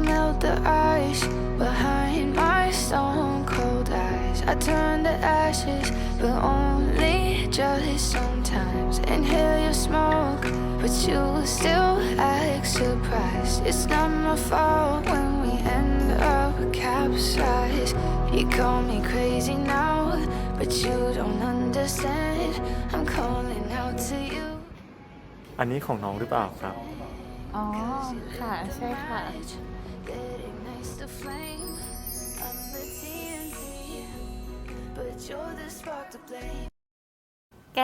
melt the ice behind my stone cold eyes. I turn to ashes, but only just sometimes. Inhale your smoke, but you still act surprised. It's not my fault when we end up capsized. You call me crazy now, but you don't understand. I'm calling out to you. อันนี้ของน้องหรือเปล่าครับ อ๋อ ค่ะ ใช่ค่ะ That ignites the flame of the TNT. But you're the spark to blame. แก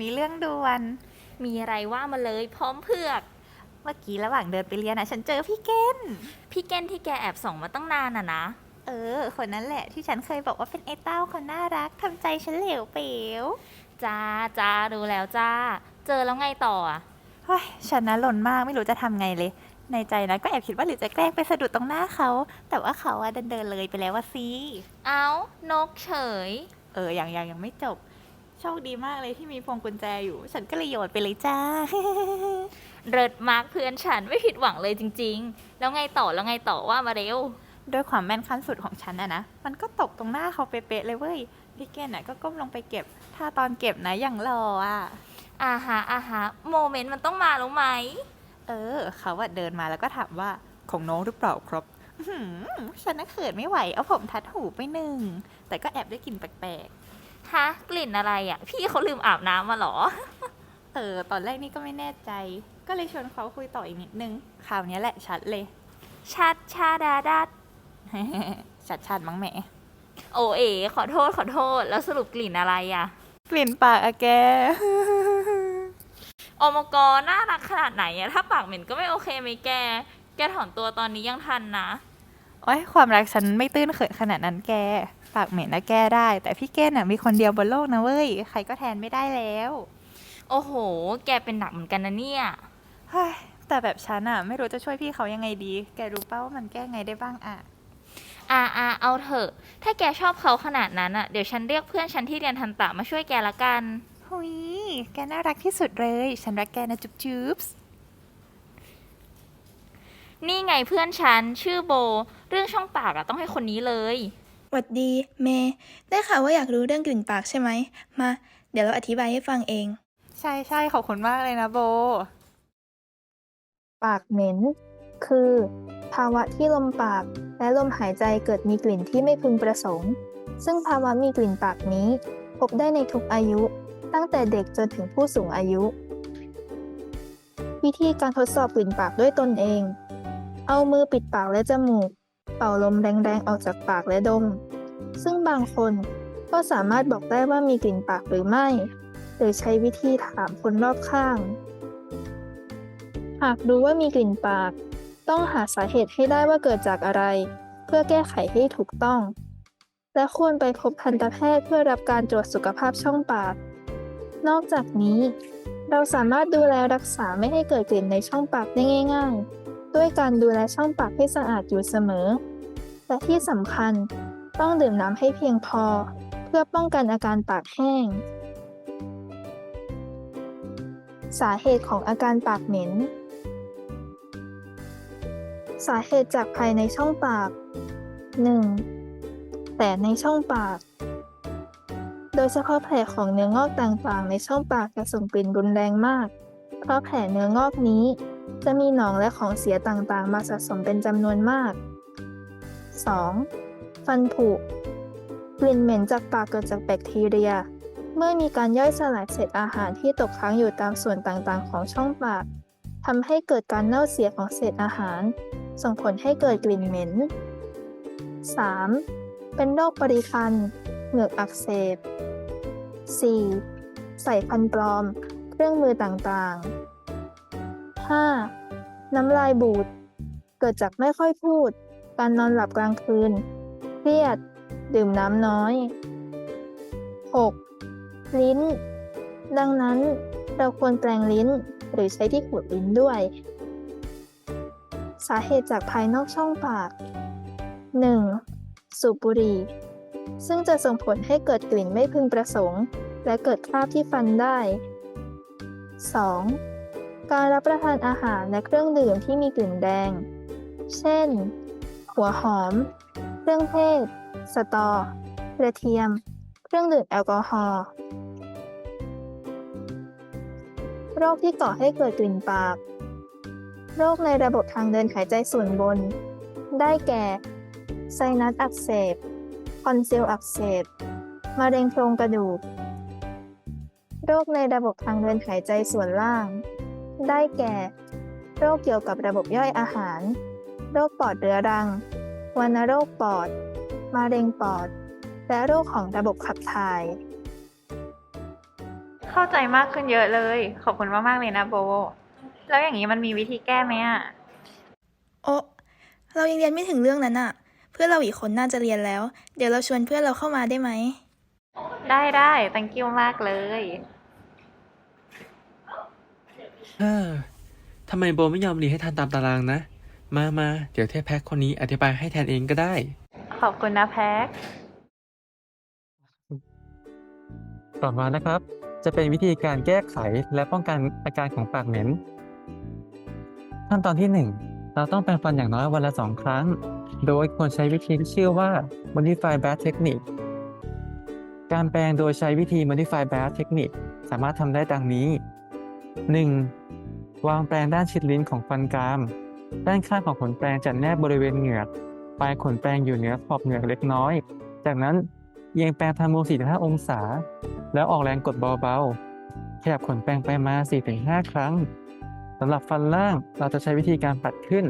มีเรื่องด่วน มีอะไรว่ามาเลยพร้อมเผือก เมื่อกี้ระหว่างเดินไปเรียนอะฉันเจอพี่เก้นพี่เก้นที่แกแอบส่องมาตั้งนานอะนะ เออ คนนั้นแหละที่ฉันเคยบอกว่าเป็นไอ้เต้าคนน่ารักทำใจฉันเหลวเป๋วจ้าจ้ารู้แล้วจ้า เจอแล้วไงต่ออะเฮ้ยฉันนะหล่นมากไม่รู้จะทำไงเลย ในใจนะก็แอบคิดว่าหรือจะแกล้งไปสะดุดตรงหน้าเขา แต่ว่าเขาอะเดินเดินๆเลยไปแล้วว่าสิเอ้านกเฉย เออยังยังยังไม่จบ โชคดีมากเลยที่มีพวงกุญแจอยู่ ฉันก็เลยโยนไปเลยจ้า เริดมาร์กเพื่อนฉันไม่ผิดหวังเลยจริง ๆ แล้วไงต่อแล้วไงต่อว่ามาเร็วด้วยความแม่นขั้นสุดของฉันอะนะ มันก็ตกตรงหน้าเขาเป๊ะๆเลยเว้ย พี่เก้นอะก็ก้มลงไปเก็บ ถ้าตอนเก็บนะอย่างรออะอาฮะอาฮะโมเมนต์มันต้องมาแล้วไหม เออ เขาอะเดินมาแล้วก็ถามว่าของน้องหรือเปล่าครับอื้อหือฉันน่ะเขินไม่ไหว เอาผมทัดหูไปหนึ่ง แต่ก็แอบได้กลิ่นแปลกฮะกลิ่นอะไรอะ พี่เขาลืมอาบน้ำมาเหรอ ๆ เออ ตอนแรกนี่ก็ไม่แน่ใจ ก็เลยชวนเขาคุยต่ออีกนิดนึง คราวเนี้ยแหละชัดเลย ชัดชาดาดัดชัดชัดๆมั้งแหม โอเอ ขอโทษขอโทษ แล้วสรุปกลิ่นอะไรอะ กลิ่นปากอะแก อมกรน่ารักขนาดไหนอะถ้าปากเหม็นก็ไม่โอเคไหมแก แกถอนตัวตอนนี้ยังทันนะ โอ้ยความรักฉันไม่ตื้นเขินขนาดนั้นแก ปากเหม็นนะแก้ได้ แต่พี่เก้นน่ะมีคนเดียวบนโลกนะเว้ย ใครก็แทนไม่ได้แล้ว โอ้โห แกเป็นหนักเหมือนกันนะเนี่ย เฮ้ย แต่แบบฉันอะไม่รู้จะช่วยพี่เขายังไงดี แกรู้เป้าว่ามันแก้ไงได้บ้างอะอ่าอ่าเอาเถอะ ถ้าแกชอบเขาขนาดนั้นอะเดี๋ยวฉันเรียกเพื่อนฉันที่เรียนทันตะมาช่วยแกละกัน หุยแกน่ารักที่สุดเลย ฉันรักแกนะจุ๊บจุ๊บนี่ไงเพื่อนฉัน ชื่อโบ เรื่องช่องปากอะต้องให้คนนี้เลย หวัดดี เมย์ได้ข่าวว่าอยากรู้เรื่องกลิ่นปากใช่ไหม มา เดี๋ยวเราอธิบายให้ฟังเอง ใช่ใช่ขอบคุณมากเลยนะโบ ปากเหม็น คือ ภาวะที่ลมปากและลมหายใจเกิดมีกลิ่นที่ไม่พึงประสงค์ ซึ่งภาวะมีกลิ่นปากนี้ พบได้ในทุกอายุ ตั้งแต่เด็กจนถึงผู้สูงอายุ วิธีการทดสอบกลิ่นปากด้วยตนเอง เอามือปิดปากและจมูก เป่าลมแรงๆออกจากปากและดม ซึ่งบางคนก็สามารถบอกได้ว่ามีกลิ่นปากหรือไม่หรือใช้วิธีถามคนรอบข้าง หากรู้ว่ามีกลิ่นปาก ต้องหาสาเหตุให้ได้ว่าเกิดจากอะไร เพื่อแก้ไขให้ถูกต้อง และควรไปพบทันตแพทย์เพื่อรับการตรวจสุขภาพช่องปาก นอกจากนี้ เราสามารถดูแลรักษาไม่ให้เกิดกลิ่นในช่องปากได้ง่าย ๆ ด้วยการดูแลช่องปากให้สะอาดอยู่เสมอ และที่สำคัญต้องดื่มน้ำให้เพียงพอ เพื่อป้องกันอาการปากแห้ง สาเหตุของอาการปากเหม็น สาเหตุจากภายในช่องปาก 1. แต่ในช่องปาก โดยเฉพาะแผลของเนื้องอกต่างๆ ในช่องปากจะส่งกลิ่นรุนแรงมาก เพราะแผลเนื้องอกนี้ จะมีหนองและของเสียต่างๆ มาสะสมเป็นจำนวนมาก 2. ฟันผุ กลิ่นเหม็นจากปากเกิดจากแบคทีเรีย เมื่อมีการย่อยสลายเศษอาหารที่ตกค้างอยู่ตามส่วนต่างๆ ของช่องปากทำให้เกิดการเน่าเสียของเศษอาหาร ส่งผลให้เกิดกลิ่นเหม็น 3. เป็นโรคปริพันธ์ เหงือกอักเสบ 4. ใส่ฟันปลอม เครื่องมือต่างๆ 5. น้ำลายบูด เกิดจากไม่ค่อยพูด การนอนหลับกลางคืน เครียด ดื่มน้ำน้อย 6. ลิ้น ดังนั้นเราควรแปรงลิ้นหรือใช้ที่ขูดลิ้นด้วย สาเหตุจากภายนอกช่องปาก 1. สูบบุหรี่ ซึ่งจะส่งผลให้เกิดกลิ่นไม่พึงประสงค์ และเกิดคราบที่ฟันได้ 2. การรับประทานอาหารและเครื่องดื่มที่มีกลิ่นแดง เช่น หัวหอม เครื่องเทศ สตอกระเทียม เครื่องดื่มแอลกอฮอล์ โรคที่ก่อให้เกิดกลิ่นปาก โรคในระบบทางเดินหายใจส่วนบน ได้แก่ ไซนัสอักเสบ คอนซิลอักเสบมะเร็งโครงกระดูก โรคในระบบทางเดินหายใจส่วนล่าง ได้แก่ โรคเกี่ยวกับระบบย่อยอาหาร โรคปอดเรื้อรัง วัณโรคปอด มะเร็งปอด และโรคของระบบขับถ่าย เข้าใจมากขึ้นเยอะเลย ขอบคุณมากๆเลยนะโบ แล้วอย่างนี้มันมีวิธีแก้ไหมอะโอะเรายังเรียนไม่ถึงเรื่องนั้นอะ เพื่อนเราอีกคนน่าจะเรียนแล้ว เดี๋ยวเราชวนเพื่อนเราเข้ามาได้ไหม ได้ได้ thank you มากเลย เออทำไมโบไม่ยอมเรียนให้ทันตามตารางนะ มามาเดี๋ยวเทพแพ็คคนนี้อธิบายให้แทนเองก็ได้ ขอบคุณนะแพ็คต่อมานะครับ จะเป็นวิธีการแก้ไขและป้องกันอาการของปากเหม็น ขั้นตอนที่ 1 เราต้องแปรงฟันอย่างน้อยวันละ 2 ครั้ง โดยควรใช้วิธีที่ชื่อว่า modify bath technique การแปรงโดยใช้วิธี modify bath technique สามารถทำได้ดังนี้ 1. วางแปรงด้านชิดลิ้นของฟันกราม ด้านข้างของขนแปรงจะแนบบริเวณเหงือก ปลายขนแปรงอยู่เหนือขอบเหงือกเล็กน้อย จากนั้นเอียงแปรงทำมุม45 องศา แล้วออกแรงกดเบาๆ ขยับขนแปรงไปมา 4-5 ครั้ง สำหรับฟันล่างเราจะใช้วิธีการปัดขึ้น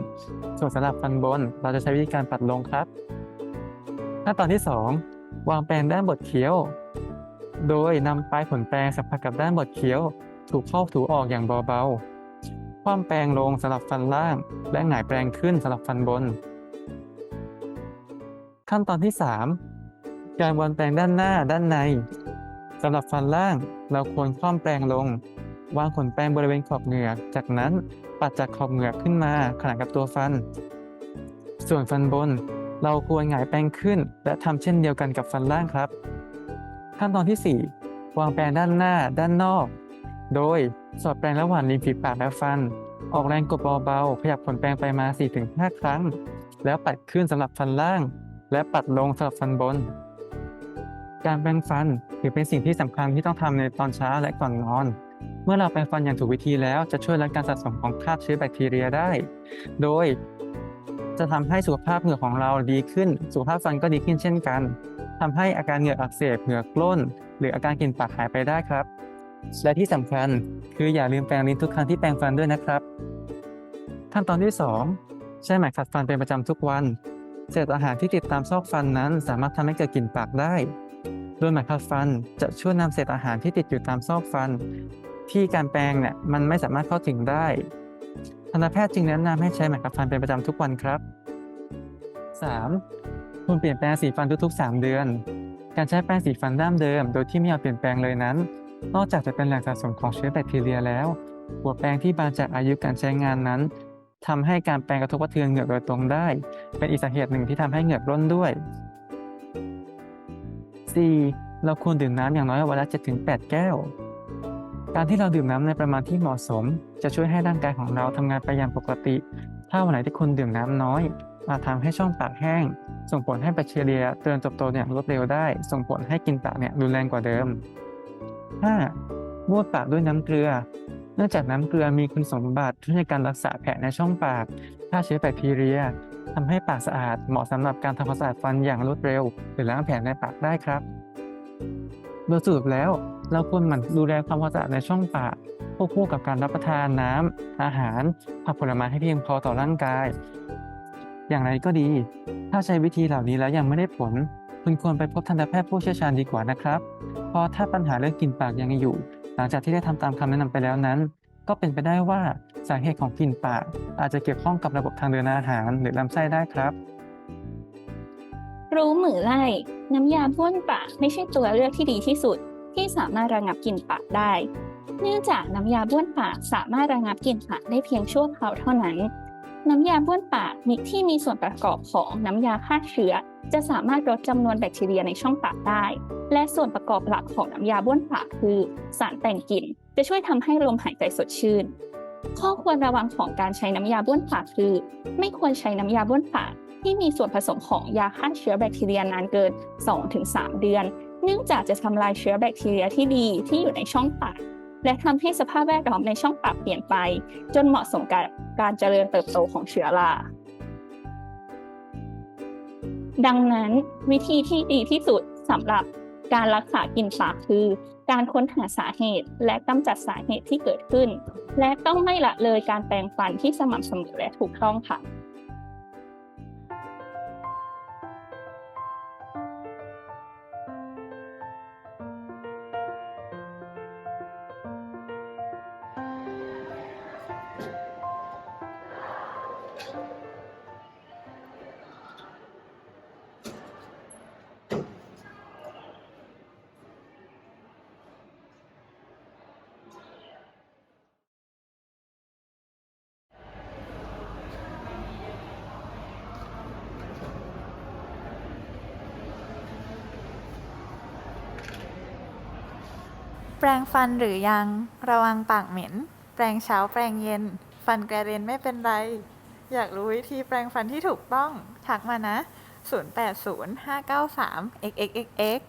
ส่วนสำหรับฟันบน เราจะใช้วิธีการปัดลงครับ ขั้นตอนที่ 2 วางแปรงด้านบดเคี้ยว โดยนำปลายขนแปรงสัมผัสกับด้านบดเคี้ยว ถูเข้าถูออกอย่างเบาๆ คว่ำแปรงลงสำหรับฟันล่าง และหงายแปรงขึ้นสำหรับฟันบน ขั้นตอนที่ 3 การวางแปรงด้านหน้าด้านในสำหรับฟันล่างเราควรคว่ำแปรงลง วางขนแปรงบริเวณขอบเหงือก จากนั้นปัดจากขอบเหงือกขึ้นมาขนานกับตัวฟัน ส่วนฟันบน เราควรหงายแปรงขึ้น และทำเช่นเดียวกันกับฟันล่างครับ ขั้นตอนที่ 4 วางแปรงด้านหน้าด้านนอก โดยสอดแปรงระหว่างริมฝีปากและฟัน ออกแรงกดเบาๆขยับขนแปรงไปมา 4-5 ครั้ง แล้วปัดขึ้นสำหรับฟันล่าง และปัดลงสำหรับฟันบนการแปรงฟันถือเป็นสิ่งที่สำคัญที่ต้องทำในตอนเช้าและก่อนนอน เมื่อเราแปรงฟันอย่างถูกวิธีแล้วจะช่วยลดการสะสมของคราบเชื้อแบคทีเรียได้ โดย จะทำให้สุขภาพเหงือกของเราดีขึ้น สุขภาพฟันก็ดีขึ้นเช่นกันทำให้อาการเหงือกอักเสบเหงือกกล้น หรืออาการกลิ่นปากหายไปได้ครับ และที่สำคัญคืออย่าลืมแปรงลิ้นทุกครั้งที่แปรงฟันด้วยนะครับ ขั้นตอนที่ 2 ใช้ไหมขัดฟันเป็นประจำทุกวัน เศษอาหารที่ติดตามซอกฟันนั้น สามารถทำให้เกิดกลิ่นปากได้โดยหมขัดฟันจะช่วยนำเศษอาหารที่ติดอยู่ตามซอกฟัน ที่การแปรงเนี่ยมันไม่สามารถเข้าถึงได้ทันตแพทย์จึงแนะนำให้ใช้ไหมขัดฟันเป็นประจำทุกวันครับ 3. คุณเปลี่ยนแปลงสีฟันทุกๆ 3 เดือน การใช้แปรงสีฟันด้ามเดิม โดยที่ไม่ยอมเปลี่ยนแปลงเลยนั้น นอกจากจะเป็นแหล่งสะสมของเชื้อแบคทีเรียแล้ว หัวแปรงที่บางจากอายุการใช้งานนั้นทำให้การแปรงกระทบกระเทือนเหงือกโดยตรงได้ เป็นอีกสาเหตุหนึ่งที่ทำให้เหงือกร่นด้วย 4. เราควรดื่มน้ำอย่างน้อยวันละ7-8 แก้ว การที่เราดื่มน้ำในประมาณที่เหมาะสม จะช่วยให้ร่างกายของเราทำงานไปอย่างปกติ ถ้าวันไหนที่คุณดื่มน้ำน้อย อาจทำให้ช่องปากแห้ง ส่งผลให้แบคทีเรียเติบโตอย่างรวดเร็วได้ ส่งผลให้กินปากเนี่ยรุนแรงกว่าเดิม 5. บ้วนปากด้วยน้ำเกลือ เนื่องจากน้ำเกลือมีคุณสมบัติช่วยในการรักษาแผลในช่องปากฆ่าเชื้อแบคทีเรียทำให้ปากสะอาด เหมาะสำหรับการทำความสะอาดฟันอย่างรวดเร็ว หรือล้างแผลในปากได้ครับ โดยสรุปแล้ว เราควรหมั่นดูแลความสะอาดในช่องปากควบคู่กับการรับประทานน้ำอาหารผักผลไม้ให้เพียงพอต่อร่างกาย อย่างไรก็ดี ถ้าใช้วิธีเหล่านี้แล้วยังไม่ได้ผล คุณควรไปพบทันตแพทย์ผู้เชี่ยวชาญดีกว่านะครับ เพราะถ้าปัญหาเรื่องกลิ่นปากยังอยู่ หลังจากที่ได้ทำตามคำแนะนำไปแล้วนั้น ก็เป็นไปได้ว่าสาเหตุของกลิ่นปาก อาจจะเกี่ยวข้องกับระบบทางเดินอาหารหรือลำไส้ได้ครับ รู้มือไล่น้ำยาบ้วนปากไม่ใช่ตัวเลือกที่ดีที่สุด ที่สามารถระงับกลิ่นปากได้ เนื่องจากน้ำยาบ้วนปากสามารถระงับกลิ่นปากได้เพียงชั่วคราวเท่านั้น น้ำยาบ้วนปากมีที่มีส่วนประกอบของน้ำยาฆ่าเชื้อ จะสามารถลดจำนวนแบคทีเรียในช่องปากได้ และส่วนประกอบหลักของน้ำยาบ้วนปากคือ สารแต่งกลิ่น จะช่วยทำให้ลมหายใจสดชื่น ข้อควรระวังของการใช้น้ำยาบ้วนปากคือ ไม่ควรใช้น้ำยาบ้วนปากที่มีส่วนผสมของยาฆ่าเชื้อแบคทีเรียนานเกิน 2-3 เดือน เนื่องจากจะทำลายเชื้อแบคทีเรียที่ดีที่อยู่ในช่องปาก และทำให้สภาพแวดล้อมในช่องปากเปลี่ยนไป จนเหมาะสมกับการเจริญเติบโตของเชื้อราดังนั้นวิธีที่ดีที่สุดสำหรับการรักษากินปากคือ การค้นหาสาเหตุและกำจัดสาเหตุที่เกิดขึ้น และต้องไม่ละเลยการแปรงฟันที่สม่ำเสมอและถูกต้องค่ะ แปรงฟันหรือยัง ระวังปากเหม็น แปรงเช้าแปรงเย็น ฟันกระเด็นไม่เป็นไร อยากรู้วิธีแปรงฟันที่ถูกต้อง ทักมานะ 080593 xxxx